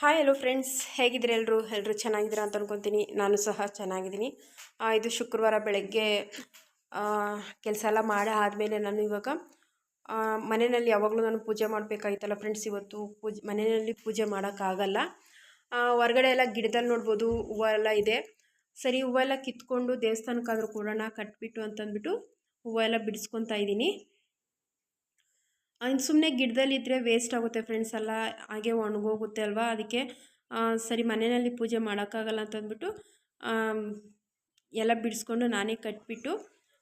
Hi hello friends ಹೇಗಿದ್ದೀರಿ ಎಲ್ಲರೂ ಎಲ್ಲರೂ ಚೆನ್ನಾಗಿದ್ದೀರಾ ಅಂತ ಅನ್ಕೊತೀನಿ. ನಾನು ಸಹ ಚೆನ್ನಾಗಿದ್ದೀನಿ. ಇದು ಶುಕ್ರವಾರ ಬೆಳಗ್ಗೆ ಕೆಲಸ ಎಲ್ಲ ಮಾಡಿ ಆದಮೇಲೆ ನಾನು ಇವಾಗ ಮನೆಯಲ್ಲಿ ಯಾವಾಗಲೂ ನಾನು ಪೂಜೆ ಮಾಡಬೇಕಾಗಿತ್ತಲ್ಲ ಫ್ರೆಂಡ್ಸ್ ಇವತ್ತು. ಪೂಜೆ, ಮನೆಯಲ್ಲಿ ಪೂಜೆ ಮಾಡೋಕ್ಕಾಗಲ್ಲ. ಹೊರಗಡೆ ಎಲ್ಲ ಗಿಡದಲ್ಲಿ ನೋಡ್ಬೋದು, ಹೂವು ಎಲ್ಲ ಇದೆ. ಸರಿ, ಹೂವೆಲ್ಲ ಕಿತ್ಕೊಂಡು ದೇವಸ್ಥಾನಕ್ಕಾದರೂ ಕೊಡೋಣ ಕಟ್ಬಿಟ್ಟು ಅಂತಂದ್ಬಿಟ್ಟು ಹೂವೆಲ್ಲ ಬಿಡಿಸ್ಕೊತಾ ಇದ್ದೀನಿ. ಇನ್ನು ಸುಮ್ಮನೆ ಗಿಡದಲ್ಲಿದ್ದರೆ ವೇಸ್ಟ್ ಆಗುತ್ತೆ ಫ್ರೆಂಡ್ಸ್ ಎಲ್ಲ, ಹಾಗೆ ಒಣಗೋಗುತ್ತೆ ಅಲ್ವಾ? ಅದಕ್ಕೆ ಸರಿ ಮನೆಯಲ್ಲಿ ಪೂಜೆ ಮಾಡೋಕ್ಕಾಗಲ್ಲ ಅಂತಂದ್ಬಿಟ್ಟು ಎಲ್ಲ ಬಿಡಿಸ್ಕೊಂಡು ನಾನೇ ಕಟ್ಬಿಟ್ಟು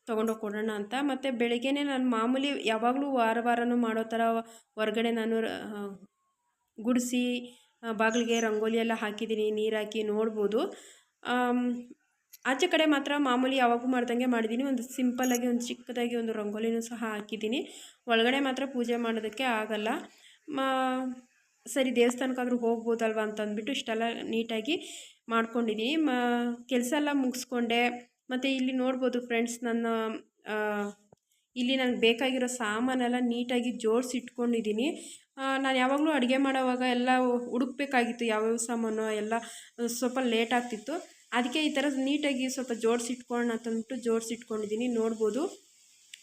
ತೊಗೊಂಡೋಗಿ ಕೊಡೋಣ ಅಂತ. ಮತ್ತು ಬೆಳಗ್ಗೆನೇ ನಾನು ಮಾಮೂಲಿ ಯಾವಾಗಲೂ ವಾರ ವಾರನೂ ಮಾಡೋ ಥರ ಹೊರಗಡೆ ನಾನು ಗುಡಿಸಿ ಬಾಗಿಲಿಗೆ ರಂಗೋಲಿ ಎಲ್ಲ ಹಾಕಿದ್ದೀನಿ ನೀರು ಹಾಕಿ ನೋಡ್ಬೋದು ಆಚೆ ಕಡೆ ಮಾತ್ರ ಮಾಮೂಲಿ ಯಾವಾಗೂ ಮಾಡ್ದಂಗೆ ಮಾಡಿದ್ದೀನಿ. ಒಂದು ಸಿಂಪಲ್ಲಾಗಿ ಒಂದು ಚಿಕ್ಕದಾಗಿ ಒಂದು ರಂಗೋಲಿನೂ ಸಹ ಹಾಕಿದ್ದೀನಿ. ಒಳಗಡೆ ಮಾತ್ರ ಪೂಜೆ ಮಾಡೋದಕ್ಕೆ ಆಗಲ್ಲ. ಮಾ, ಸರಿ, ದೇವಸ್ಥಾನಕ್ಕಾದ್ರೂ ಹೋಗ್ಬೋದಲ್ವ ಅಂತ ಅಂದ್ಬಿಟ್ಟು ಇಷ್ಟೆಲ್ಲ ನೀಟಾಗಿ ಮಾಡ್ಕೊಂಡಿದ್ದೀನಿ. ಮ, ಕೆಲಸ ಎಲ್ಲ ಮುಗಿಸ್ಕೊಂಡೆ. ಮತ್ತು ಇಲ್ಲಿ ನೋಡ್ಬೋದು ಫ್ರೆಂಡ್ಸ್, ನನ್ನ ಇಲ್ಲಿ ನನಗೆ ಬೇಕಾಗಿರೋ ಸಾಮಾನೆಲ್ಲ ನೀಟಾಗಿ ಜೋಡಿಸಿ ಇಟ್ಕೊಂಡಿದ್ದೀನಿ ನಾನು ಯಾವಾಗಲೂ ಅಡುಗೆ ಮಾಡೋವಾಗ ಎಲ್ಲ ಹುಡುಕ್ಬೇಕಾಗಿತ್ತು ಯಾವ್ಯಾವ ಸಾಮಾನು ಎಲ್ಲ ಸ್ವಲ್ಪ ಲೇಟ್ ಆಗ್ತಿತ್ತು. ಅದಕ್ಕೆ ಈ ಥರ ನೀಟಾಗಿ ಸ್ವಲ್ಪ ಜೋಡಿಸಿ ಇಟ್ಕೊಳ್ಳೋಣ ಅಂತಂದ್ಬಿಟ್ಟು ಜೋಡಿಸಿಟ್ಕೊಂಡಿದ್ದೀನಿ ನೋಡ್ಬೋದು.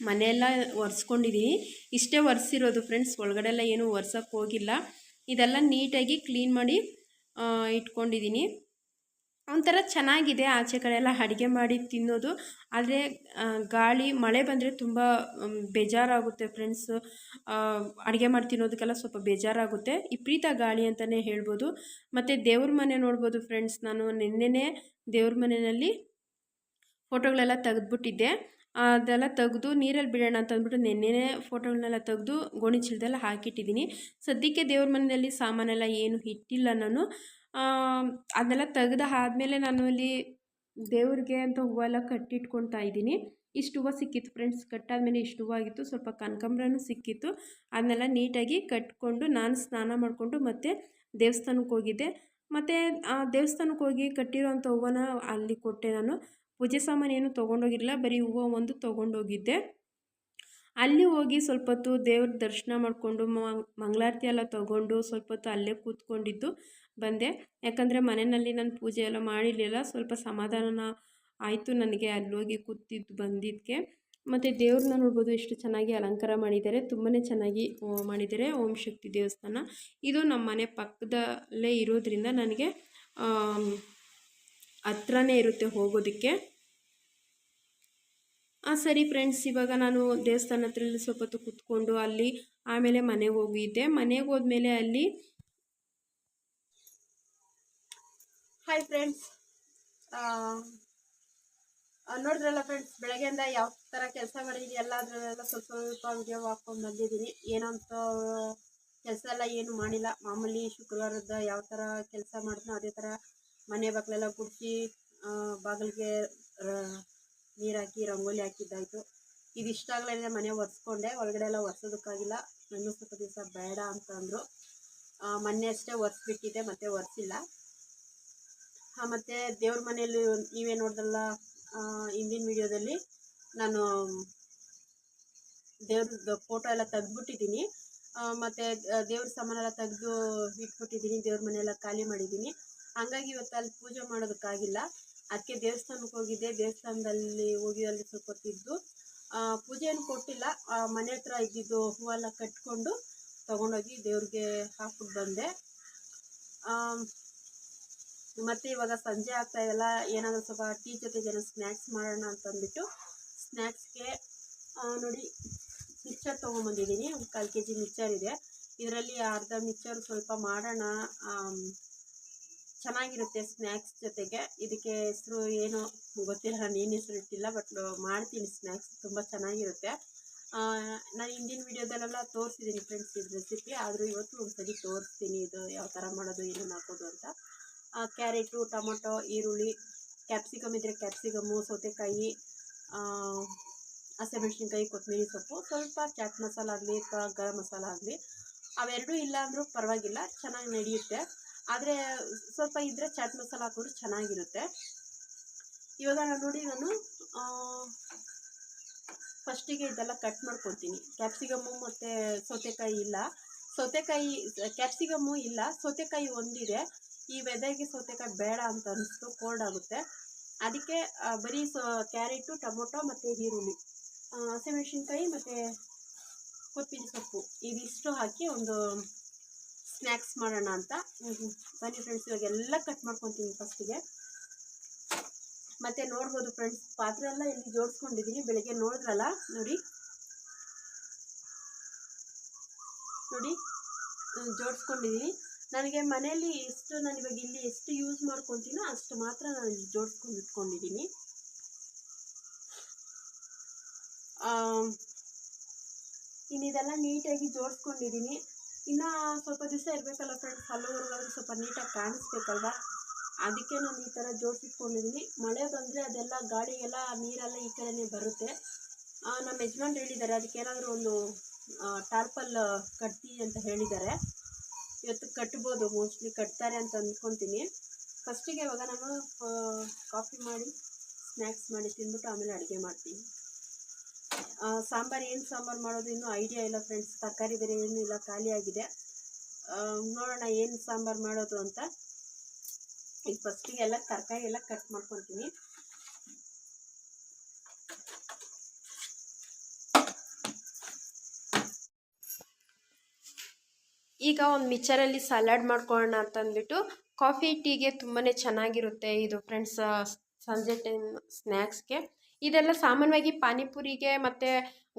ಮನೆಯೆಲ್ಲ ಒರೆಸ್ಕೊಂಡಿದ್ದೀನಿ ಇಷ್ಟೇ ಒರೆಸಿರೋದು ಫ್ರೆಂಡ್ಸ್. ಒಳಗಡೆ ಎಲ್ಲ ಏನೂ ಒರ್ಸೋಕ್ಕೆ ಹೋಗಿಲ್ಲ. ಇದೆಲ್ಲ ನೀಟಾಗಿ ಕ್ಲೀನ್ ಮಾಡಿ ಇಟ್ಕೊಂಡಿದ್ದೀನಿ ಒಂಥರ ಚೆನ್ನಾಗಿದೆ ಆಚೆ ಕಡೆ ಎಲ್ಲ ಅಡುಗೆ ಮಾಡಿ ತಿನ್ನೋದು. ಆದರೆ ಗಾಳಿ, ಮಳೆ ಬಂದರೆ ತುಂಬ ಬೇಜಾರಾಗುತ್ತೆ ಫ್ರೆಂಡ್ಸ್ ಅಡುಗೆ ಮಾಡಿ ತಿನ್ನೋದಕ್ಕೆಲ್ಲ ಸ್ವಲ್ಪ ಬೇಜಾರಾಗುತ್ತೆ. ವಿಪರೀತ ಗಾಳಿ ಅಂತಲೇ ಹೇಳ್ಬೋದು. ಮತ್ತು ದೇವ್ರ ಮನೆ ನೋಡ್ಬೋದು ಫ್ರೆಂಡ್ಸ್ ನಾನು ನಿನ್ನೆನೇ ದೇವ್ರ ಮನೆಯಲ್ಲಿ ಫೋಟೋಗಳೆಲ್ಲ ತೆಗೆದ್ಬಿಟ್ಟಿದ್ದೆ. ಅದೆಲ್ಲ ತೆಗೆದು ನೀರಲ್ಲಿ ಬಿಡೋಣ ಅಂತ ಅಂದ್ಬಿಟ್ಟು ನೆನ್ನೆನೇ ಫೋಟೋಗಳನ್ನೆಲ್ಲ ತೆಗೆದು ಗೋಣಿ ಚೀಲದಲ್ಲ ಹಾಕಿಟ್ಟಿದ್ದೀನಿ. ಸದ್ಯಕ್ಕೆ ದೇವ್ರ ಮನೆಯಲ್ಲಿ ಸಾಮಾನೆಲ್ಲ ಏನು ಇಟ್ಟಿಲ್ಲ ನಾನು. ಅದನ್ನೆಲ್ಲ ತೆಗ್ದು ಆದಮೇಲೆ ನಾನು ಇಲ್ಲಿ ದೇವ್ರಿಗೆ ಅಂತ ಹೂವೆಲ್ಲ ಕಟ್ಟಿಟ್ಕೊಳ್ತಾ ಇದ್ದೀನಿ. ಇಷ್ಟು ಹೂವು ಸಿಕ್ಕಿತ್ತು ಫ್ರೆಂಡ್ಸ್ ಕಟ್ಟಾದಮೇಲೆ ಇಷ್ಟು ಹೂವು ಆಗಿತ್ತು, ಸ್ವಲ್ಪ ಕನಕಾಂಬ್ರನೂ ಸಿಕ್ಕಿತ್ತು. ಅದನ್ನೆಲ್ಲ ನೀಟಾಗಿ ಕಟ್ಕೊಂಡು ನಾನು ಸ್ನಾನ ಮಾಡಿಕೊಂಡು ಮತ್ತೆ ದೇವಸ್ಥಾನಕ್ಕೆ ಹೋಗಿದ್ದೆ. ಮತ್ತು, ಆ, ದೇವಸ್ಥಾನಕ್ಕೆ ಹೋಗಿ ಕಟ್ಟಿರೋಂಥ ಹೂವನ ಅಲ್ಲಿ ಕೊಟ್ಟೆ ನಾನು. ಪೂಜೆ ಸಾಮಾನು ಏನು ತೊಗೊಂಡೋಗಿರಲಿಲ್ಲ, ಬರೀ ಹೂವು ಒಂದು ತೊಗೊಂಡೋಗಿದ್ದೆ. ಅಲ್ಲಿ ಹೋಗಿ ಸ್ವಲ್ಪ ಹೊತ್ತು ದೇವ್ರ ದರ್ಶನ ಮಾಡಿಕೊಂಡು ಮಂಗಳಾರತಿ ಎಲ್ಲ ತೊಗೊಂಡು ಸ್ವಲ್ಪ ಹೊತ್ತು ಅಲ್ಲೇ ಕೂತ್ಕೊಂಡಿದ್ದು. ಬಂದೆ. ಯಾಕಂದರೆ ಮನೆಯಲ್ಲಿ ನಾನು ಪೂಜೆ ಎಲ್ಲ ಮಾಡಿರಲಿಲ್ಲ. ಸ್ವಲ್ಪ ಸಮಾಧಾನ ಆಯಿತು ನನಗೆ ಅಲ್ಲೋಗಿ ಕೂತಿದ್ದು ಬಂದಿದ್ದಕ್ಕೆ. ಮತ್ತು ದೇವ್ರನ್ನ ನೋಡ್ಬೋದು ಎಷ್ಟು ಚೆನ್ನಾಗಿ ಅಲಂಕಾರ ಮಾಡಿದ್ದಾರೆ. ತುಂಬಾ ಚೆನ್ನಾಗಿ ಮಾಡಿದ್ದಾರೆ ಓಂ ಶಕ್ತಿ ದೇವಸ್ಥಾನ. ಇದು ನಮ್ಮ ಮನೆ ಪಕ್ಕದಲ್ಲೇ ಇರೋದ್ರಿಂದ ನನಗೆ ಹತ್ರನೇ ಇರುತ್ತೆ ಹೋಗೋದಕ್ಕೆ. ಹಾಂ ಸರಿ ಫ್ರೆಂಡ್ಸ್ ಇವಾಗ ನಾನು ದೇವಸ್ಥಾನ ಹತ್ರ ಸ್ವಲ್ಪ ಹೊತ್ತು ಕೂತ್ಕೊಂಡು ಅಲ್ಲಿ ಆಮೇಲೆ ಮನೆಗೆ ಹೋಗಿದ್ದೆ. ಮನೆಗೆ ಹೋದ್ಮೇಲೆ ಅಲ್ಲಿ ಹಾಯ್ ಫ್ರೆಂಡ್ಸ್ ನೋಡಿದ್ರಲ್ಲ ಫ್ರೆಂಡ್ಸ್ ಬೆಳಗ್ಗೆಯಿಂದ ಯಾವ ಥರ ಕೆಲಸ ಮಾಡಿದ್ದೀನಿ ಎಲ್ಲ ಅದರಲ್ಲೆಲ್ಲ ಸ್ವಲ್ಪ ಸ್ವಲ್ಪ ವಿಡಿಯೋ ಹಾಕ್ಕೊಂಡು ಬಂದಿದ್ದೀನಿ. ಏನಂತ ಕೆಲಸ ಎಲ್ಲ ಏನು ಮಾಡಿಲ್ಲ. ಮಾಮೂಲಿ ಶುಕ್ರವಾರದ ಯಾವ ಥರ ಕೆಲಸ ಮಾಡಿದ್ನೋ ಅದೇ ಥರ ಮನೆ ಬಾಗಿಲೆಲ್ಲ ಗುಡಿಸಿ ಬಾಗಿಲಿಗೆ ನೀರು ಹಾಕಿ ರಂಗೋಲಿ ಹಾಕಿದ್ದಾಯಿತು. ಇದು ಇಷ್ಟ ಆಗಲಿಲ್ಲ ಮನೆ ಒರೆಸ್ಕೊಂಡೆ, ಒಳಗಡೆ ಎಲ್ಲ ಒರೆಸೋದಕ್ಕಾಗಿಲ್ಲ. ಇನ್ನೂ ಸ್ವಲ್ಪ ದಿವಸ ಬೇಡ ಅಂತ ಅಂದರು. ಮೊನ್ನೆ ಅಷ್ಟೇ ಒರೆಸ್ಬಿಟ್ಟಿದ್ದೆ, ಮತ್ತೆ ಒರೆಸಿಲ್ಲ. ಮತ್ತು ದೇವ್ರ ಮನೆಯಲ್ಲಿ ನೀವೇ ನೋಡ್ದಲ್ಲ ಹಿಂದಿನ ವಿಡಿಯೋದಲ್ಲಿ ನಾನು ದೇವ್ರದ್ದು ಫೋಟೋ ಎಲ್ಲ ತೆಗೆದ್ಬಿಟ್ಟಿದ್ದೀನಿ. ಮತ್ತು ದೇವ್ರ ಸಾಮಾನೆಲ್ಲ ತೆಗೆದು ಇಟ್ಬಿಟ್ಟಿದ್ದೀನಿ ದೇವ್ರ ಮನೆಯೆಲ್ಲ ಖಾಲಿ ಮಾಡಿದ್ದೀನಿ. ಹಂಗಾಗಿ ಇವತ್ತು ಅಲ್ಲಿ ಪೂಜೆ ಮಾಡೋದಕ್ಕಾಗಿಲ್ಲ. ಅದಕ್ಕೆ ದೇವಸ್ಥಾನಕ್ಕೆ ಹೋಗಿದ್ದೆ. ದೇವಸ್ಥಾನದಲ್ಲಿ ಹೋಗಿ ಅಲ್ಲಿ ಸ್ವಲ್ಪ ಹೊತ್ತಿದ್ದು ಆ, ಪೂಜೆ ಏನು ಕೊಟ್ಟಿಲ್ಲ ಮನೆ ಹತ್ರ ಇದ್ದಿದ್ದು ಹೂವೆಲ್ಲ ಕಟ್ಕೊಂಡು ತೊಗೊಂಡೋಗಿ ದೇವ್ರಿಗೆ ಹಾಕ್ಬಿಟ್ಟು ಬಂದೆ. ಮತ್ತೆ ಇವಾಗ ಸಂಜೆ ಆಗ್ತಾ ಇದೆಲ್ಲ ಏನಾದರೂ ಸ್ವಲ್ಪ ಟೀ ಜೊತೆಗೆ ಏನೋ ಸ್ನ್ಯಾಕ್ಸ್ ಮಾಡೋಣ ಅಂತ ಅಂದ್ಬಿಟ್ಟು ಸ್ನ್ಯಾಕ್ಸ್ಗೆ ನೋಡಿ ಮಿಕ್ಚರ್ ತೊಗೊಂಬಂದಿದ್ದೀನಿ ಒಂದು ಕಾಲು ಕೆ ಜಿ ಮಿಕ್ಚರ್ ಇದೆ. ಇದರಲ್ಲಿ ಅರ್ಧ ಮಿಕ್ಚರ್ ಸ್ವಲ್ಪ ಮಾಡೋಣ ಚೆನ್ನಾಗಿರುತ್ತೆ ಸ್ನ್ಯಾಕ್ಸ್ ಜೊತೆಗೆ. ಇದಕ್ಕೆ ಹೆಸರು ಏನು ಗೊತ್ತಿಲ್ಲ, ನಾನು ಹೆಸರು ಇಟ್ಟಿಲ್ಲ, ಬಟ್ ಮಾಡ್ತೀನಿ ಸ್ನ್ಯಾಕ್ಸ್, ತುಂಬ ಚೆನ್ನಾಗಿರುತ್ತೆ. ನಾನು ಹಿಂದಿನ ವಿಡಿಯೋದಲ್ಲೆಲ್ಲ ತೋರಿಸಿದ್ದೀನಿ ಫ್ರೆಂಡ್ಸ್ ಇದು ರೆಸಿಪಿ ಆದರೂ ಇವತ್ತು ಒಂದು ಸರಿ ತೋರಿಸ್ತೀನಿ ಇದು ಯಾವ ಥರ ಮಾಡೋದು, ಏನೇನು ಹಾಕೋದು ಅಂತ. ಕ್ಯಾರೆಟು, ಟೊಮೊಟೊ, ಈರುಳ್ಳಿ, ಕ್ಯಾಪ್ಸಿಕಮ್ ಇದ್ದರೆ ಕ್ಯಾಪ್ಸಿಕಮ್ಮು, ಸೌತೆಕಾಯಿ ಹಸಿಮೆಣ್ಸಿನ್ಕಾಯಿ, ಕೊತ್ತಂಬರಿ ಸೊಪ್ಪು, ಸ್ವಲ್ಪ ಚಾಟ್ ಮಸಾಲ ಆಗಲಿ ಅಥವಾ ಗರಂ ಮಸಾಲ ಆಗಲಿ, ಅವೆರಡೂ ಇಲ್ಲ ಅಂದರೂ ಪರವಾಗಿಲ್ಲ, ಚೆನ್ನಾಗಿ ನಡೆಯುತ್ತೆ. ಆದರೆ ಸ್ವಲ್ಪ ಇದ್ದರೆ ಚಾಟ್ ಮಸಾಲ ಹಾಕಿದ್ರು ಚೆನ್ನಾಗಿರುತ್ತೆ. ಇವಾಗ ನಾನು ನೋಡಿ ನಾನು ಫಸ್ಟಿಗೆ ಇದೆಲ್ಲ ಕಟ್ ಮಾಡ್ಕೊತೀನಿ. ಕ್ಯಾಪ್ಸಿಕಮ್ಮು ಮತ್ತು ಸೌತೆಕಾಯಿ ಇಲ್ಲ. ಸೌತೆಕಾಯಿ, ಕ್ಯಾಪ್ಸಿಕಮ್ಮು ಇಲ್ಲ, ಸೌತೆಕಾಯಿ ಒಂದಿದೆ. ಈ ವೆದರ್ಗೆ ಸೌತೆಕಾಯಿ ಬೇಡ ಅಂತ ಅನಿಸ್ತು, ಕೋಲ್ಡ್ ಆಗುತ್ತೆ. ಅದಕ್ಕೆ ಬರೀ ಸೊ, ಕ್ಯಾರೆಟು, ಟೊಮೊಟೊ ಮತ್ತು ಈರುಳ್ಳಿ. ಹಸಿಮೆಣಸಿನ್ಕಾಯಿ ಮತ್ತು ಕೊತ್ತಿನ ಸೊಪ್ಪು. ಇದಿಷ್ಟು ಹಾಕಿ ಒಂದು ಸ್ನ್ಯಾಕ್ಸ್ ಮಾಡೋಣ ಅಂತ. ಬನ್ನಿ ಫ್ರೆಂಡ್ಸ್ ಇವಾಗ ಎಲ್ಲ ಕಟ್ ಮಾಡ್ಕೊತೀನಿ ಫಸ್ಟಿಗೆ. ಮತ್ತು ನೋಡ್ಬೋದು ಫ್ರೆಂಡ್ಸ್, ಪಾತ್ರೆ ಎಲ್ಲ ಇಲ್ಲಿ ಜೋಡಿಸ್ಕೊಂಡಿದ್ದೀನಿ ಬೆಳಗ್ಗೆ ನೋಡಿದ್ರಲ್ಲ, ನೋಡಿ. ನೋಡಿ ಜೋಡಿಸ್ಕೊಂಡಿದ್ದೀನಿ ನನಗೆ ಮನೆಯಲ್ಲಿ ಎಷ್ಟು ನಾನು ಇವಾಗ ಇಲ್ಲಿ ಎಷ್ಟು ಯೂಸ್ ಮಾಡ್ಕೊತೀನೋ ಅಷ್ಟು ಮಾತ್ರ ನಾನು ಜೋಡ್ಸ್ಕೊಂಡು ಇಟ್ಕೊಂಡಿದ್ದೀನಿ. ಇನ್ನಿದೆಲ್ಲ ನೀಟಾಗಿ ಜೋಡಿಸ್ಕೊಂಡಿದ್ದೀನಿ. ಇನ್ನು ಸ್ವಲ್ಪ ದಿವಸ ಇರಬೇಕಲ್ಲ ಫ್ರೆಂಡ್ಸ್ ಹಲವರ್ಗಾದರೂ ಸ್ವಲ್ಪ ನೀಟಾಗಿ ಕಾಣಿಸ್ಬೇಕಲ್ವಾ? ಅದಕ್ಕೆ ನಾನು ಈ ಥರ ಜೋಡಿಸಿಟ್ಕೊಂಡಿದ್ದೀನಿ. ಮಳೆ ಬಂದರೆ ಅದೆಲ್ಲ ಗಾಳಿಗೆಲ್ಲ, ನೀರೆಲ್ಲ ಈ ಕಡೆನೇ ಬರುತ್ತೆ. ನಮ್ಮ ಯಜಮಾನ್ರು ಹೇಳಿದ್ದಾರೆ, ಅದಕ್ಕೆ ಏನಾದರೂ ಒಂದು ಟಾರ್ಪಲ್ ಕಟ್ಟಿ ಅಂತ ಹೇಳಿದ್ದಾರೆ. ಇವತ್ತು ಕಟ್ಬೋದು ಮೋಸ್ಟ್ಲಿ ಕಟ್ತಾರೆ ಅಂತ ಅಂದ್ಕೊತೀನಿ. ಫಸ್ಟಿಗೆ ಇವಾಗ ನಾನು ಕಾಫಿ ಮಾಡಿ ಸ್ನ್ಯಾಕ್ಸ್ ಮಾಡಿ ತಿಂದ್ಬಿಟ್ಟು ಆಮೇಲೆ ಅಡುಗೆ ಮಾಡ್ತೀನಿ. ಸಾಂಬಾರು ಏನು ಸಾಂಬಾರು ಮಾಡೋದು ಇನ್ನೂ ಐಡಿಯಾ ಇಲ್ಲ ಫ್ರೆಂಡ್ಸ್ ತರಕಾರಿ ಬೇರೆ ಏನೂ ಇಲ್ಲ ಖಾಲಿಯಾಗಿದೆ ನೋಡೋಣ ಏನು ಸಾಂಬಾರು ಮಾಡೋದು ಅಂತ. ಈಗ ಫಸ್ಟಿಗೆ ಎಲ್ಲ ತರಕಾರಿ ಎಲ್ಲ ಕಟ್ ಮಾಡ್ಕೊತೀನಿ. ಈಗ ಒಂದು ಮಿಚರಲ್ಲಿ ಸಲಾಡ್ ಮಾಡ್ಕೊಳ್ಳೋಣ ಅಂತ ಅಂದ್ಬಿಟ್ಟು ಕಾಫಿ ಟೀಗೆ ತುಂಬಾ ಚೆನ್ನಾಗಿರುತ್ತೆ ಇದು ಫ್ರೆಂಡ್ಸ್ ಸಂಜೆ ಟೈಮ್ ಸ್ನ್ಯಾಕ್ಸ್ಗೆ ಇದೆಲ್ಲ ಸಾಮಾನ್ಯವಾಗಿ ಪಾನಿಪುರಿಗೆ ಮತ್ತು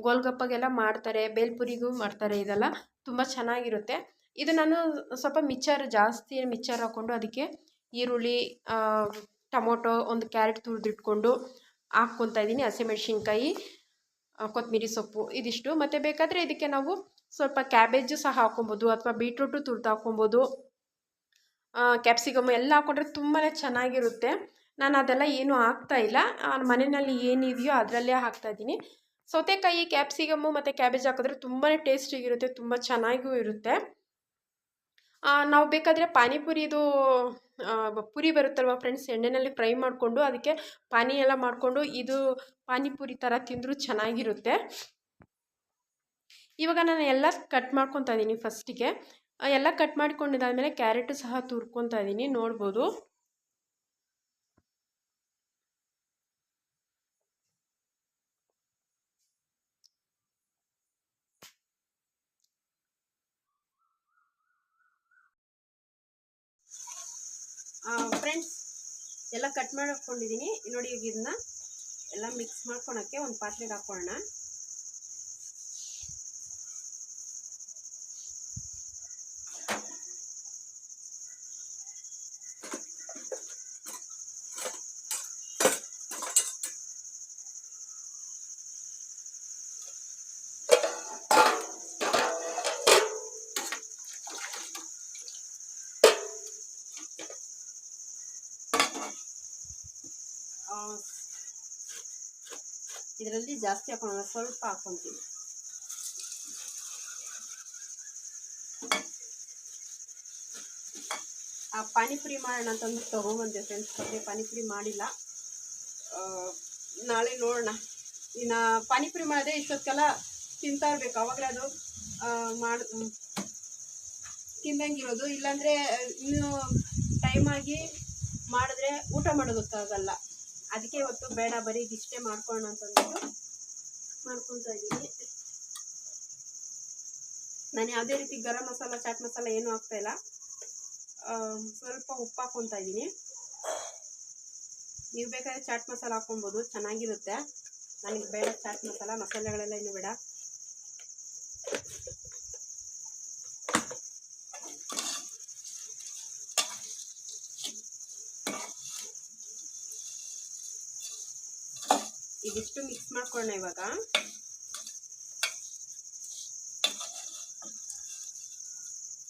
ಗೋಲ್ಗಪ್ಪಗೆಲ್ಲ ಮಾಡ್ತಾರೆ, ಬೇಲ್ಪುರಿಗೂ ಮಾಡ್ತಾರೆ ಇದೆಲ್ಲ. ತುಂಬ ಚೆನ್ನಾಗಿರುತ್ತೆ. ಇದು ನಾನು ಸ್ವಲ್ಪ ಮಿಕ್ಚರ್ ಜಾಸ್ತಿ ಮಿಕ್ಚರ್ ಹಾಕ್ಕೊಂಡು ಅದಕ್ಕೆ ಈರುಳ್ಳಿ ಟೊಮೊಟೊ ಒಂದು ಕ್ಯಾರೆಟ್ ತುರಿದಿಟ್ಕೊಂಡು ಹಾಕ್ಕೊತಾ ಇದ್ದೀನಿ. ಹಸಿಮೆಣ್ಸಿನ್ಕಾಯಿ ಕೊತ್ತಂಬರಿ ಸೊಪ್ಪು ಇದಿಷ್ಟು. ಮತ್ತು ಬೇಕಾದರೆ ಇದಕ್ಕೆ ನಾವು ಸ್ವಲ್ಪ ಕ್ಯಾಬೇಜು ಸಹ ಹಾಕೊಬೋದು ಅಥವಾ ಬೀಟ್ರೂಟು ತುರ್ದು ಹಾಕೊಬೋದು ಕ್ಯಾಪ್ಸಿಕಮ್ ಎಲ್ಲ ಹಾಕೊಂಡ್ರೆ ತುಂಬಾ ಚೆನ್ನಾಗಿರುತ್ತೆ. ನಾನು ಅದೆಲ್ಲ ಏನೂ ಹಾಕ್ತಾ ಇಲ್ಲ. ಮನೆಯಲ್ಲಿ ಏನಿದೆಯೋ ಅದರಲ್ಲೇ ಹಾಕ್ತಾ ಇದ್ದೀನಿ. ಸೌತೆಕಾಯಿ ಕ್ಯಾಪ್ಸಿಕಮ್ಮು ಮತ್ತು ಕ್ಯಾಬೇಜ್ ಹಾಕಿದ್ರೆ ತುಂಬಾ ಟೇಸ್ಟಿಗಿರುತ್ತೆ ತುಂಬ ಚೆನ್ನಾಗೂ ಇರುತ್ತೆ. ನಾವು ಬೇಕಾದರೆ ಪಾನಿಪುರಿದು ಪುರಿ ಬರುತ್ತಲ್ವ ಫ್ರೆಂಡ್ಸ್ ಎಣ್ಣೆಯಲ್ಲಿ ಫ್ರೈ ಮಾಡಿಕೊಂಡು ಅದಕ್ಕೆ ಪಾನಿ ಎಲ್ಲ ಮಾಡಿಕೊಂಡು ಇದು ಪಾನಿಪುರಿ ಥರ ತಿಂದರೂ ಚೆನ್ನಾಗಿರುತ್ತೆ. ಇವಾಗ ನಾನು ಎಲ್ಲ ಕಟ್ ಮಾಡ್ಕೊತಾ ಇದ್ದೀನಿ ಫಸ್ಟಿಗೆ ಎಲ್ಲ ಕಟ್ ಮಾಡ್ಕೊಂಡಿದ್ದಾದಮೇಲೆ ಕ್ಯಾರೆಟ್ ಸಹ ತುರ್ಕೊತಾ ಇದ್ದೀನಿ, ನೋಡ್ಬೋದು. ಫ್ರೆಂಡ್ಸ್ ಎಲ್ಲ ಕಟ್ ಮಾಡ್ಕೊಂಡಿದ್ದೀನಿ. ನೋಡಿ ಈಗ ಇದನ್ನ ಎಲ್ಲ ಮಿಕ್ಸ್ ಮಾಡ್ಕೊಳಕ್ಕೆ ಒಂದು ಪಾತ್ರೆಗೆ ಹಾಕ್ಕೊಳ್ಳೋಣ ಇದರಲ್ಲಿ ಜಾಸ್ತಿ ಹಾಕೋಣ, ಸ್ವಲ್ಪ ಹಾಕ್ಕೊತೀನಿ ಆ, ಪಾನಿಪುರಿ ಮಾಡೋಣ ಅಂತಂದು ತೊಗೊಂಬಂದೆ ಫ್ರೆಂಡ್ಸ್ ಮತ್ತೆ ಪಾನಿಪುರಿ ಮಾಡಿಲ್ಲ. ನಾಳೆ ನೋಡೋಣ. ಇನ್ನು ಪಾನಿಪುರಿ ಮಾಡಿದೆ ಇಷ್ಟೊತ್ತಿಗೆಲ್ಲ ತಿಂತಾ ಇರಬೇಕು, ಅವಾಗಲೇ ಅದು ಮಾಡ. ತಿಂದಂಗಿರೋದು. ಇಲ್ಲಾಂದರೆ, ಇನ್ನೂ ಟೈಮ್ ಆಗಿ ಮಾಡಿದ್ರೆ ಊಟ ಮಾಡೋದಕ್ಕಾಗಲ್ಲ ಅದಕ್ಕೆ ಇವತ್ತು ಬೇಡ ಬರೀ ಇದಿಷ್ಟೇ ಮಾಡ್ಕೊಳ್ಳೋಣ ಅಂತಂದ್ಬಿಟ್ಟು ಮಾಡ್ಕೊತಾ ಇದ್ದೀನಿ. ನಾನು ಯಾವುದೇ ರೀತಿ ಗರಂ ಮಸಾಲ ಚಾಟ್ ಮಸಾಲ ಏನೂ ಹಾಕ್ತಾ ಇಲ್ಲ. ಆ, ಸ್ವಲ್ಪ ಉಪ್ಪು ಹಾಕೊತಾ ಇದ್ದೀನಿ. ನೀವು ಬೇಕಾದ್ರೆ ಚಾಟ್ ಮಸಾಲ ಹಾಕ್ಕೊಬೋದು ಚೆನ್ನಾಗಿರುತ್ತೆ. ನನಗೆ ಬೇಡ ಚಾಟ್ ಮಸಾಲ ಮಸಾಲೆಗಳೆಲ್ಲ ಏನು ಬೇಡ ಇದಿಷ್ಟು ಮಿಕ್ಸ್ ಮಾಡ್ಕೊಳ್ಳೋಣ ಇವಾಗ.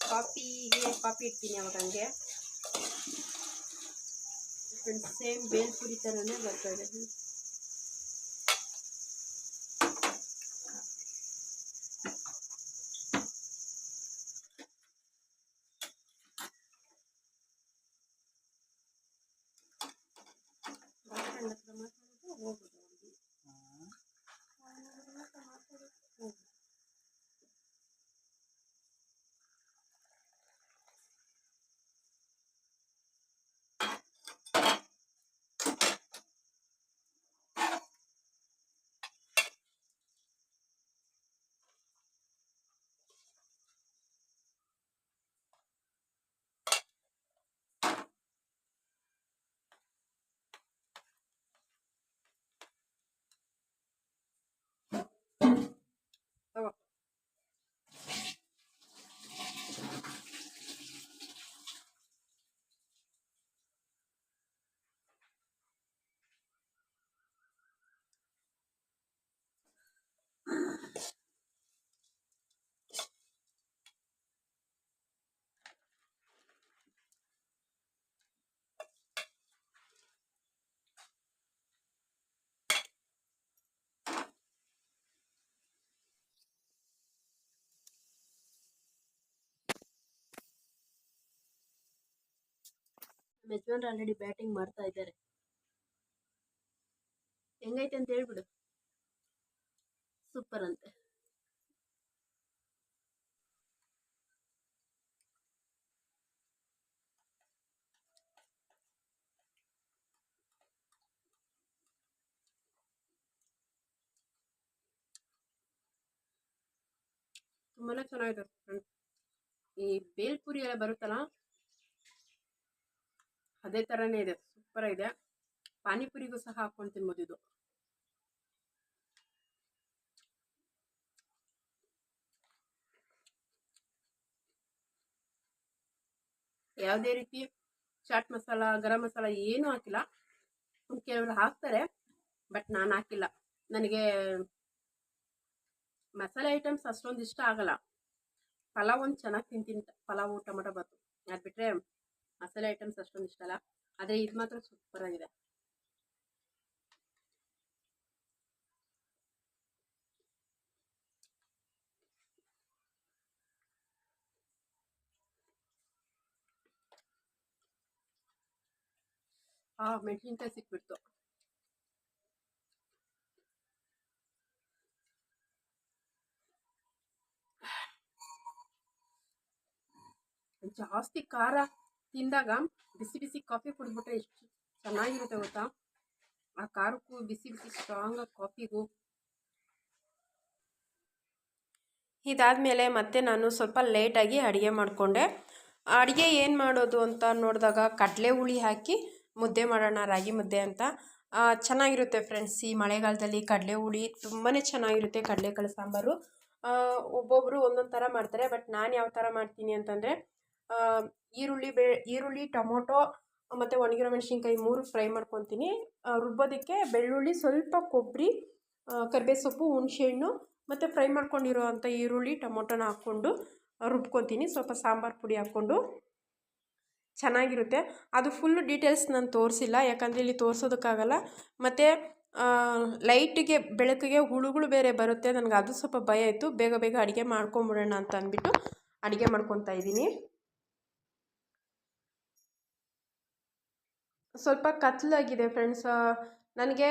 ಕಾಫಿಗೆ ಕಾಫಿ ಇಡ್ತೀನಿ ಅವಾಗ ಹಂಗೆ. ಸೇಮ್ ಬೇಲ್ಪುರಿ ಥರನೇ ಬರ್ತದೆ ನಮ್ಮ ಆಲ್ರೆಡಿ ಬ್ಯಾಟಿಂಗ್ ಮಾಡ್ತಾ ಇದ್ದಾರೆ. ಹೆಂಗೈತೆ ಅಂತ ಹೇಳ್ಬಿಡು. ಸೂಪರ್ ಅಂತೆ. ತುಂಬಾನೇ ಚೆನ್ನಾಗಿದೆ ಈ ಬೇಲ್ಪುರಿ ಎಲ್ಲ ಬರುತ್ತಲ್ಲ? ಅದೇ ಥರನೇ ಇದೆ ಸೂಪರ್ ಇದೆ ಪಾನಿಪುರಿಗೂ ಸಹ ಹಾಕೊಂಡು ತಿನ್ಬೋದು ಇದು. ಯಾವುದೇ ರೀತಿ ಚಾಟ್ ಮಸಾಲ, ಗರಂ ಮಸಾಲ ಏನೂ ಹಾಕಿಲ್ಲ. ಕೆಲವರು ಹಾಕ್ತಾರೆ ಬಟ್ ನಾನು ಹಾಕಿಲ್ಲ. ನನಗೆ ಮಸಾಲೆ ಐಟಮ್ಸ್ ಅಷ್ಟೊಂದು ಇಷ್ಟ ಆಗಲ್ಲ. ಪಲಾವ್ ಒಂದು ಚೆನ್ನಾಗಿ ತಿಂತೀನಿ, ಪಲಾವು ಟೊಮೊಟೊ ಬಾತು ಅದು ಬಿಟ್ಟರೆ ಮಸಾಲೆ ಐಟಮ್ಸ್ ಅಷ್ಟೊಂದು ಇಷ್ಟ ಅಲ್ಲ ಆದರೆ ಇದು ಮಾತ್ರ ಸೂಪರ್ ಆಗಿದೆ ಆ ಮೆಣಸಿನ್ಕಾಯಿ ಸಿಕ್ಬಿಡ್ತು ಜಾಸ್ತಿ ಖಾರ ತಿಂದಾಗ ಬಿಸಿ ಬಿಸಿ ಕಾಫಿ ಕುಡಿದ್ಬಿಟ್ರೆ ಎಷ್ಟು ಚೆನ್ನಾಗಿರುತ್ತೆ ಗೊತ್ತಾ? ಆ ಖಾರಕ್ಕೂ ಬಿಸಿ ಬಿಸಿ ಸ್ಟ್ರಾಂಗ್ ಕಾಫಿಗೂ. ಇದಾದಮೇಲೆ ಮತ್ತೆ ನಾನು ಸ್ವಲ್ಪ ಲೇಟಾಗಿ ಅಡುಗೆ ಮಾಡಿಕೊಂಡೆ. ಅಡುಗೆ ಏನು ಮಾಡೋದು ಅಂತ ನೋಡಿದಾಗ ಕಡಲೆ ಹುಳಿ ಹಾಕಿ ಮುದ್ದೆ ಮಾಡೋಣ, ರಾಗಿ ಮುದ್ದೆ ಅಂತ. ಚೆನ್ನಾಗಿರುತ್ತೆ ಫ್ರೆಂಡ್ಸ್ ಈ ಮಳೆಗಾಲದಲ್ಲಿ ಕಡಲೆ ಹುಳಿ ತುಂಬಾ ಚೆನ್ನಾಗಿರುತ್ತೆ ಕಡಲೆಕಾಳು ಸಾಂಬಾರು. ಒಬ್ಬೊಬ್ಬರು ಒಂದೊಂದು ಥರ ಮಾಡ್ತಾರೆ ಬಟ್ ನಾನು ಯಾವ ಥರ ಮಾಡ್ತೀನಿ ಅಂತಂದರೆ ಈರುಳ್ಳಿ ಬೆ, ಈರುಳ್ಳಿ, ಟೊಮೊಟೊ, ಮತ್ತು ಒಣಗಿರೋ ಮೆಣಸಿನ್ಕಾಯಿ ಮೂರು ಫ್ರೈ ಮಾಡ್ಕೊತೀನಿ. ರುಬ್ಬೋದಕ್ಕೆ ಬೆಳ್ಳುಳ್ಳಿ, ಸ್ವಲ್ಪ ಕೊಬ್ಬರಿ ಕರಿಬೇವು ಸೊಪ್ಪು ಹುಣಸೆಹಣ್ಣು, ಮತ್ತು ಫ್ರೈ ಮಾಡ್ಕೊಂಡಿರೋ ಅಂಥ ಈರುಳ್ಳಿ, ಟೊಮೊಟೊನ ಹಾಕ್ಕೊಂಡು ರುಬ್ಕೊತೀನಿ. ಸ್ವಲ್ಪ ಸಾಂಬಾರು ಪುಡಿ ಹಾಕ್ಕೊಂಡು. ಚೆನ್ನಾಗಿರುತ್ತೆ. ಅದು ಫುಲ್ಲು ಡೀಟೇಲ್ಸ್ ನಾನು ತೋರಿಸಿಲ್ಲ. ಯಾಕಂದರೆ ಇಲ್ಲಿ ತೋರಿಸೋದಕ್ಕಾಗಲ್ಲ. ಮತ್ತು ಲೈಟಿಗೆ ಬೆಳಕಿಗೆ ಹುಳುಗಳು ಬೇರೆ ಬರುತ್ತೆ. ನನಗೆ ಅದು ಸ್ವಲ್ಪ ಭಯ ಇತ್ತು. ಬೇಗ ಬೇಗ ಅಡುಗೆ ಮಾಡ್ಕೊಂಬಿಡೋಣ ಅಂತ ಅಂದ್ಬಿಟ್ಟು ಅಡುಗೆ ಮಾಡ್ಕೊತಾ ಇದ್ದೀನಿ. ಸ್ವಲ್ಪ ಕತ್ತಲಾಗಿದೆ ಫ್ರೆಂಡ್ಸ್ ನನಗೆ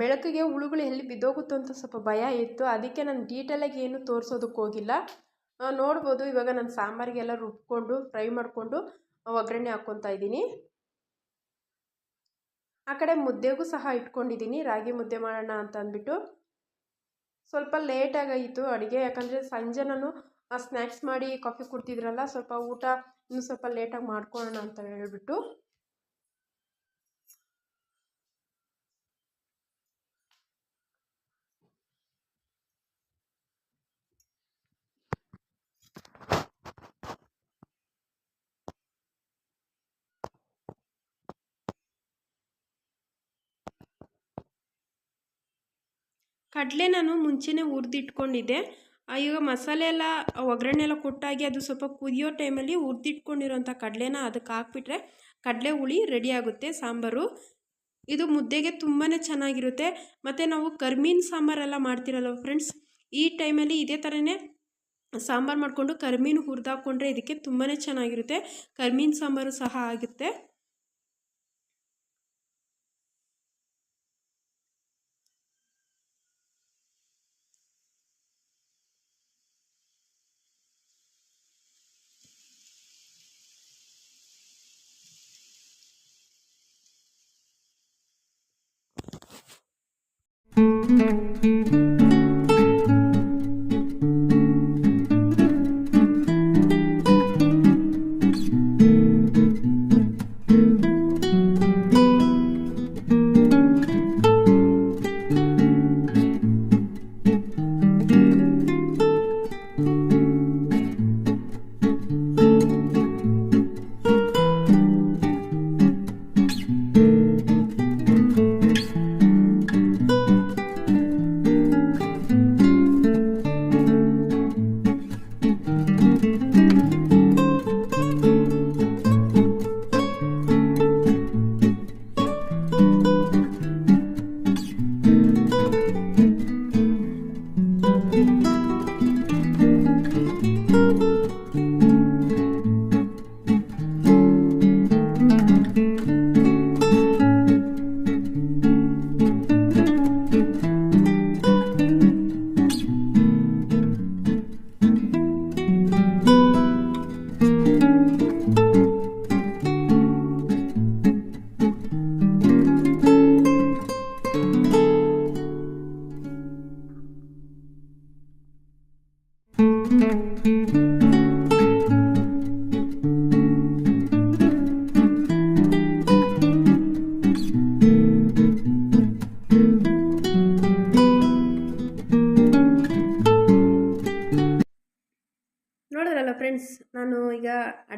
ಬೆಳಕಿಗೆ ಹುಳುಗಳು ಎಲ್ಲಿ ಬಿದ್ದೋಗುತ್ತೋ ಅಂತ ಸ್ವಲ್ಪ ಭಯ ಇತ್ತು. ಅದಕ್ಕೆ ನಾನು ಡೀಟೇಲಾಗಿ ಏನು ತೋರಿಸೋದಕ್ಕೆ ಹೋಗಿಲ್ಲ. ನೋಡ್ಬೋದು. ಇವಾಗ ನಾನು ಸಾಂಬಾರಿಗೆಲ್ಲ ರುಬ್ಕೊಂಡು ಫ್ರೈ ಮಾಡಿಕೊಂಡು ಒಗ್ಗರಣೆ ಹಾಕ್ಕೊತಾ ಇದ್ದೀನಿ. ಆ ಕಡೆ ಮುದ್ದೆಗೂ ಸಹ ಇಟ್ಕೊಂಡಿದ್ದೀನಿ. ರಾಗಿ ಮುದ್ದೆ ಮಾಡೋಣ ಅಂತ ಅಂದ್ಬಿಟ್ಟು. ಸ್ವಲ್ಪ ಲೇಟಾಗಾಯಿತು ಅಡುಗೆ. ಯಾಕಂದರೆ ಸಂಜೆ ನಾನು ಸ್ನ್ಯಾಕ್ಸ್ ಮಾಡಿ ಕಾಫಿ ಕುಡ್ತಿದ್ರಲ್ಲ, ಸ್ವಲ್ಪ ಊಟ ಇನ್ನೂ ಸ್ವಲ್ಪ ಲೇಟಾಗಿ ಮಾಡ್ಕೊಳ್ಳೋಣ ಅಂತ ಹೇಳ್ಬಿಟ್ಟು. ಕಡಲೆ ನಾನು ಮುಂಚೆನೇ ಹುರಿದಿಟ್ಕೊಂಡಿದ್ದೆ. ಈಗ ಮಸಾಲೆ ಎಲ್ಲ, ಒಗ್ಗರಣೆ ಎಲ್ಲ ಕೊಟ್ಟಾಗಿ ಅದು ಸ್ವಲ್ಪ ಕುದಿಯೋ ಟೈಮಲ್ಲಿ ಹುರಿದಿಟ್ಕೊಂಡಿರೋಂಥ ಕಡಲೆನ ಅದಕ್ಕೆ ಹಾಕ್ಬಿಟ್ರೆ ಕಡಲೆ ಹುಳಿ ರೆಡಿ ಆಗುತ್ತೆ, ಸಾಂಬಾರು. ಇದು ಮುದ್ದೆಗೆ ತುಂಬಾ ಚೆನ್ನಾಗಿರುತ್ತೆ. ಮತ್ತು ನಾವು ಕರ್ಮೀನ್ ಸಾಂಬಾರೆಲ್ಲ ಮಾಡ್ತಿರಲ್ಲ ಫ್ರೆಂಡ್ಸ್ ಈ ಟೈಮಲ್ಲಿ ಇದೇ ಥರನೇ ಸಾಂಬಾರು ಮಾಡಿಕೊಂಡು ಕರ್ಮೀನು ಹುರಿದಾಕೊಂಡ್ರೆ ಇದಕ್ಕೆ ತುಂಬಾ ಚೆನ್ನಾಗಿರುತ್ತೆ. ಕರ್ಮೀನ್ ಸಾಂಬಾರು ಸಹ ಆಗುತ್ತೆ.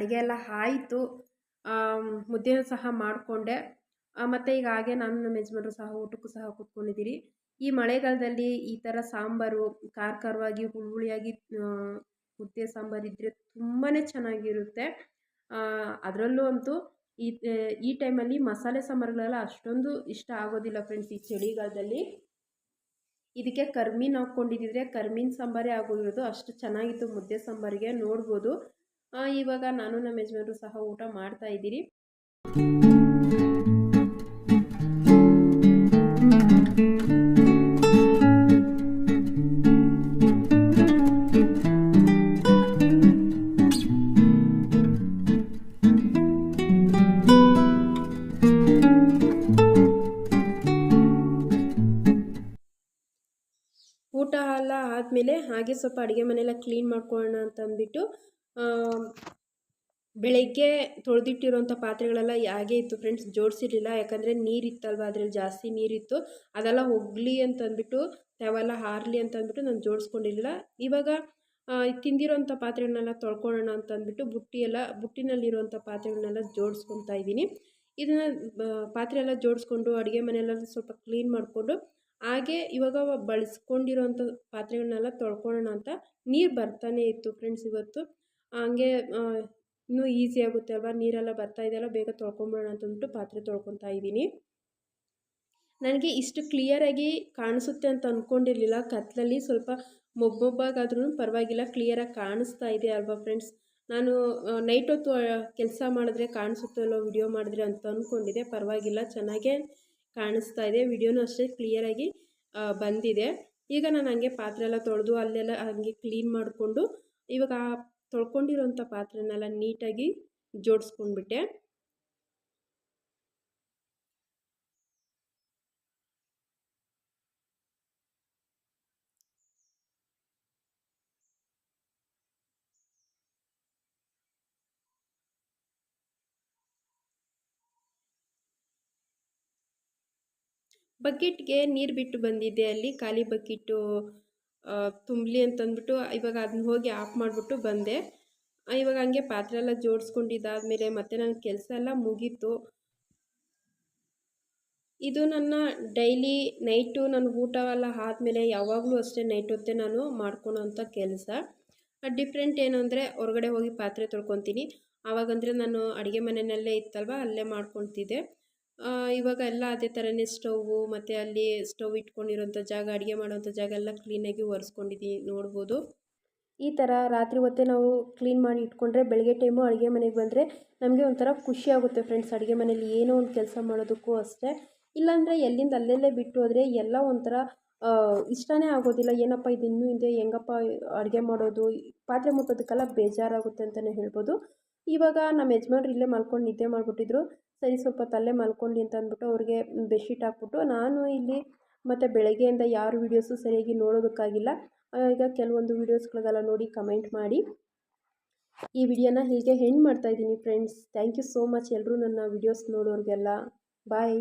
ಅಡುಗೆ ಎಲ್ಲ ಆಯಿತು. ಮುದ್ದೆನೂ ಸಹ ಮಾಡಿಕೊಂಡೆ. ಮತ್ತು ಈಗ ಹಾಗೆ ನಾನು ನಮ್ಮ ಯಜಮಾನ್ರು ಸಹ ಊಟಕ್ಕೂ ಸಹ ಕೂತ್ಕೊಂಡಿದ್ದೀರಿ. ಈ ಮಳೆಗಾಲದಲ್ಲಿ ಈ ಥರ ಸಾಂಬಾರು ಖಾರ ಖಾರವಾಗಿ ಹುಳುಹುಳಿಯಾಗಿ ಮುದ್ದೆ ಸಾಂಬಾರು ಇದ್ದರೆ ತುಂಬಾ ಚೆನ್ನಾಗಿರುತ್ತೆ. ಅದರಲ್ಲೂ ಅಂತೂ ಈ ಈ ಟೈಮಲ್ಲಿ ಮಸಾಲೆ ಸಾಂಬಾರುಗಳೆಲ್ಲ ಅಷ್ಟೊಂದು ಇಷ್ಟ ಆಗೋದಿಲ್ಲ ಫ್ರೆಂಡ್ಸ್ ಈ ಚಳಿಗಾಲದಲ್ಲಿ. ಇದಕ್ಕೆ ಕರ್ಮೀನು ಹಾಕ್ಕೊಂಡಿದ್ದಿದ್ರೆ ಕರ್ಮೀನ್ ಸಾಂಬಾರೇ ಆಗೋಗಿರೋದು ಅಷ್ಟು ಚೆನ್ನಾಗಿತ್ತು ಮುದ್ದೆ ಸಾಂಬಾರಿಗೆ ನೋಡ್ಬೋದು. ಇವಾಗ ನಾನು ನಮ್ಮ ಯಜಮಾನರು ಸಹ ಊಟ ಮಾಡ್ತಾ ಇದ್ದೀರಿ. ಊಟ ಎಲ್ಲ ಆದಮೇಲೆ ಹಾಗೆ ಸ್ವಲ್ಪ ಅಡುಗೆ ಮನೆಯೆಲ್ಲ ಕ್ಲೀನ್ ಮಾಡ್ಕೊಳ್ಳೋಣ ಅಂತ ಅಂದ್ಬಿಟ್ಟು ಬೆಳಗ್ಗೆ ತೊಳೆದಿಟ್ಟಿರೋಂಥ ಪಾತ್ರೆಗಳೆಲ್ಲ ಹಾಗೆ ಇತ್ತು ಫ್ರೆಂಡ್ಸ್, ಜೋಡಿಸಿರಲಿಲ್ಲ. ಯಾಕಂದರೆ ನೀರಿತ್ತಲ್ವ, ಅದರಲ್ಲಿ ಜಾಸ್ತಿ ನೀರಿತ್ತು. ಅದೆಲ್ಲ ಹೋಗಲಿ ಅಂತಂದ್ಬಿಟ್ಟು ಅವೆಲ್ಲ ಹಾರಲಿ ಅಂತ ಅಂದ್ಬಿಟ್ಟು ನಾನು ಜೋಡಿಸ್ಕೊಂಡಿರಲಿಲ್ಲ. ಇವಾಗ ತಿಂದಿರೋಂಥ ಪಾತ್ರೆಗಳನ್ನೆಲ್ಲ ತೊಳ್ಕೊಳ್ಳೋಣ ಅಂತ ಅಂದ್ಬಿಟ್ಟು ಬುಟ್ಟಿಯೆಲ್ಲ, ಬುಟ್ಟಿನಲ್ಲಿರುವಂಥ ಪಾತ್ರೆಗಳನ್ನೆಲ್ಲ ಜೋಡಿಸ್ಕೊತಾ ಇದ್ದೀನಿ. ಇದನ್ನು ಪಾತ್ರೆ ಎಲ್ಲ ಜೋಡಿಸ್ಕೊಂಡು, ಅಡುಗೆ ಮನೆಯೆಲ್ಲ ಸ್ವಲ್ಪ ಕ್ಲೀನ್ ಮಾಡಿಕೊಂಡು, ಹಾಗೆ ಇವಾಗ ಬಳಸ್ಕೊಂಡಿರೋಂಥ ಪಾತ್ರೆಗಳನ್ನೆಲ್ಲ ತೊಳ್ಕೊಳ್ಳೋಣ ಅಂತ. ನೀರು ಬರ್ತಾನೆ ಇತ್ತು ಫ್ರೆಂಡ್ಸ್ ಇವತ್ತು. ಹಂಗೆ ಇನ್ನೂ ಈಸಿ ಆಗುತ್ತೆ ಅಲ್ವಾ? ನೀರೆಲ್ಲ ಬರ್ತಾ ಇದೆಯಲ್ಲ ಬೇಗ ತೊಳ್ಕೊಂಬಿಡೋಣ ಅಂತಂದ್ಬಿಟ್ಟು ಪಾತ್ರೆ ತೊಳ್ಕೊತಾ ಇದ್ದೀನಿ. ನನಗೆ ಇಷ್ಟು ಕ್ಲಿಯರಾಗಿ ಕಾಣಿಸುತ್ತೆ ಅಂತ ಅಂದ್ಕೊಂಡಿರಲಿಲ್ಲ ಕತ್ತಲಲ್ಲಿ ಸ್ವಲ್ಪ ಮೊಬ್ಬೊಬ್ಬಾಗಾದ್ರೂ ಪರವಾಗಿಲ್ಲ. ಕ್ಲಿಯರಾಗಿ ಕಾಣಿಸ್ತಾ ಇದೆ ಅಲ್ವಾ ಫ್ರೆಂಡ್ಸ್ ನಾನು ನೈಟ್ ಹೊತ್ತು ಕೆಲಸ ಮಾಡಿದ್ರೆ ಕಾಣಿಸುತ್ತೆ ಅಲ್ಲೋ ವಿಡಿಯೋ ಮಾಡಿದ್ರೆ ಅಂತ ಅಂದ್ಕೊಂಡಿದ್ದೆ ಪರವಾಗಿಲ್ಲ, ಚೆನ್ನಾಗೇ ಕಾಣಿಸ್ತಾ ಇದೆ. ವಿಡಿಯೋನೂ ಅಷ್ಟೇ ಕ್ಲಿಯರಾಗಿ ಬಂದಿದೆ. ಈಗ ನಾನು ಹಂಗೆ ಪಾತ್ರೆ ಎಲ್ಲ ತೊಳೆದು ಅಲ್ಲೆಲ್ಲ ಹಂಗೆ ಕ್ಲೀನ್ ಮಾಡಿಕೊಂಡು, ಇವಾಗ ತೊಳ್ಕೊಂಡಿರೋಂಥ ಪಾತ್ರೆನೆಲ್ಲ ನೀಟಾಗಿ ಜೋಡಿಸ್ಕೊಂಡ್ಬಿಟ್ಟೆ. ಬಕೆಟ್ಗೆ ನೀರು ಬಿಟ್ಟು ಬಂದಿದ್ದೆ ಅಲ್ಲಿ ಖಾಲಿ ಬಕೆಟು ತುಂಬಲಿ ಅಂತಂದ್ಬಿಟ್ಟು ಇವಾಗ ಅದನ್ನ ಹೋಗಿ ಆಫ್ ಮಾಡಿಬಿಟ್ಟು ಬಂದೆ. ಇವಾಗ ಹಂಗೆ ಪಾತ್ರೆ ಎಲ್ಲ ಜೋಡಿಸ್ಕೊಂಡಿದ್ದಾದಮೇಲೆ ಮತ್ತೆ ನನ್ನ ಕೆಲಸ ಎಲ್ಲ ಮುಗೀತು. ಇದು ನನ್ನ ಡೈಲಿ ನೈಟು ನನ್ನ ಊಟವೆಲ್ಲ ಆದಮೇಲೆ ಯಾವಾಗಲೂ ಅಷ್ಟೇ ನೈಟ್ ಹೊತ್ತೆ ನಾನು ಮಾಡ್ಕೊಳೋಂಥ ಕೆಲಸ. ಡಿಫ್ರೆಂಟ್ ಏನು ಹೊರಗಡೆ ಹೋಗಿ ಪಾತ್ರೆ ತೊಳ್ಕೊತೀನಿ. ಆವಾಗಂದರೆ ನಾನು ಅಡುಗೆ ಮನೆಯಲ್ಲೇ ಇತ್ತಲ್ವ, ಅಲ್ಲೇ ಮಾಡ್ಕೊತಿದ್ದೆ. ಇವಾಗ ಎಲ್ಲ ಅದೇ ಥರನೇ ಸ್ಟೌವು ಮತ್ತು ಅಲ್ಲಿ ಸ್ಟವ್ ಇಟ್ಕೊಂಡಿರೋಂಥ ಜಾಗ, ಅಡುಗೆ ಮಾಡೋವಂಥ ಜಾಗ ಎಲ್ಲ ಕ್ಲೀನಾಗಿ ಒರೆಸ್ಕೊಂಡಿದ್ದೀನಿ ನೋಡ್ಬೋದು. ಈ ಥರ ರಾತ್ರಿ ಹೊತ್ತೇ ನಾವು ಕ್ಲೀನ್ ಮಾಡಿ ಇಟ್ಕೊಂಡ್ರೆ ಬೆಳಗ್ಗೆ ಟೈಮು ಅಡುಗೆ ಮನೆಗೆ ಬಂದರೆ ನಮಗೆ ಒಂಥರ ಖುಷಿ ಆಗುತ್ತೆ ಫ್ರೆಂಡ್ಸ್ ಅಡುಗೆ ಮನೇಲಿ ಏನೋ ಒಂದು ಕೆಲಸ ಮಾಡೋದಕ್ಕೂ ಅಷ್ಟೇ. ಇಲ್ಲಾಂದರೆ ಎಲ್ಲಿಂದ ಅಲ್ಲೆಲ್ಲೇ ಬಿಟ್ಟು ಹೋದರೆ ಎಲ್ಲ ಒಂಥರ ಇಷ್ಟನೇ ಆಗೋದಿಲ್ಲ, ಏನಪ್ಪ ಇದು ಇನ್ನೂ ಇದೆ ಹೆಂಗಪ್ಪ ಅಡುಗೆ ಮಾಡೋದು, ಪಾತ್ರೆ ಮುಟ್ಟೋದಕ್ಕೆಲ್ಲ ಬೇಜಾರಾಗುತ್ತೆ ಅಂತಲೇ ಹೇಳ್ಬೋದು. ಇವಾಗ ನಮ್ಮ ಯಜಮಾನ್ರು ಇಲ್ಲೇ ಮಲ್ಕೊಂಡು ನಿದ್ದೆ ಮಾಡಿಬಿಟ್ಟಿದ್ರು. ಸರಿ ಸ್ವಲ್ಪ ತಲೆ ಮಲ್ಕೊಳ್ಳಿ ಅಂತ ಅಂದ್ಬಿಟ್ಟು ಅವ್ರಿಗೆ ಬೆಡ್ಶೀಟ್ ಹಾಕ್ಬಿಟ್ಟು, ನಾನು ಇಲ್ಲಿ ಮತ್ತು ಬೆಳಗ್ಗೆಯಿಂದ ಯಾರು ವೀಡಿಯೋಸು ಸರಿಯಾಗಿ ನೋಡೋದಕ್ಕಾಗಿಲ್ಲ. ಈಗ ಕೆಲವೊಂದು ವೀಡಿಯೋಸ್ಗಳಿಗೆಲ್ಲ ನೋಡಿ ಕಮೆಂಟ್ ಮಾಡಿ. ಈ ವಿಡಿಯೋನ ಹೀಗೆ ಹೆಂಡ್ ಮಾಡ್ತಾಯಿದ್ದೀನಿ friends thank you so much ಎಲ್ಲರೂ ನನ್ನ ವೀಡಿಯೋಸ್ ನೋಡೋರಿಗೆಲ್ಲ. ಬಾಯ್